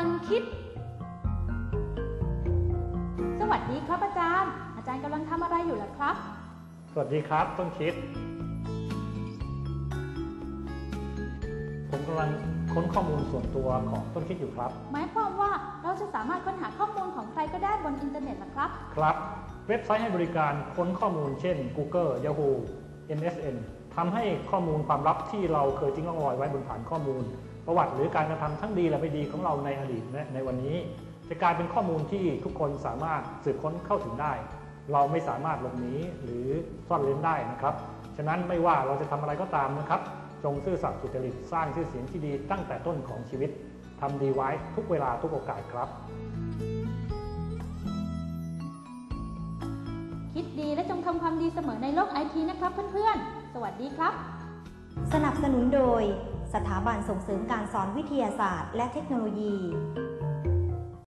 ลังคิด สวัสดีครับอาจารย์ อาจารย์กำลังทำอะไรอยู่ล่ะครับ สวัสดีครับต้นคิด ผมกำลังค้นข้อมูลส่วนตัวของต้นคิดอยู่ครับ หมายความว่าเราจะสามารถค้นหาข้อมูลของใครก็ได้บนอินเทอร์เน็ตล่ะครับ ครับ เว็บไซต์ให้บริการค้นข้อมูลเช่น Google Yahoo NSN ทำให้ข้อมูลความลับที่เราเคยทิ้งร่องรอยไว้บนฐานข้อมูล ประวัติหรือการกระทำทั้งดีและไม่ดีของเราในอดีตและในวันนี้ จะกลายเป็นข้อมูลที่ทุกคนสามารถสืบค้นเข้าถึงได้ เราไม่สามารถหลบหนีหรือซ่อนเร้นได้นะครับ ฉะนั้นไม่ว่าเราจะทำอะไรก็ตามนะครับ จงซื่อสัตย์สุจริตสร้างชื่อเสียงที่ดีตั้งแต่ต้นของชีวิตทำดีไว้ทุกเวลาทุกโอกาสครับำความดีเสมอในโลกไอทีนะครับเพื่อนๆ สวัสดีครับ สนับสนุนโดย สถาบันส่งเสริมการสอนวิทยาศาสตร์ และเทคโนโลยี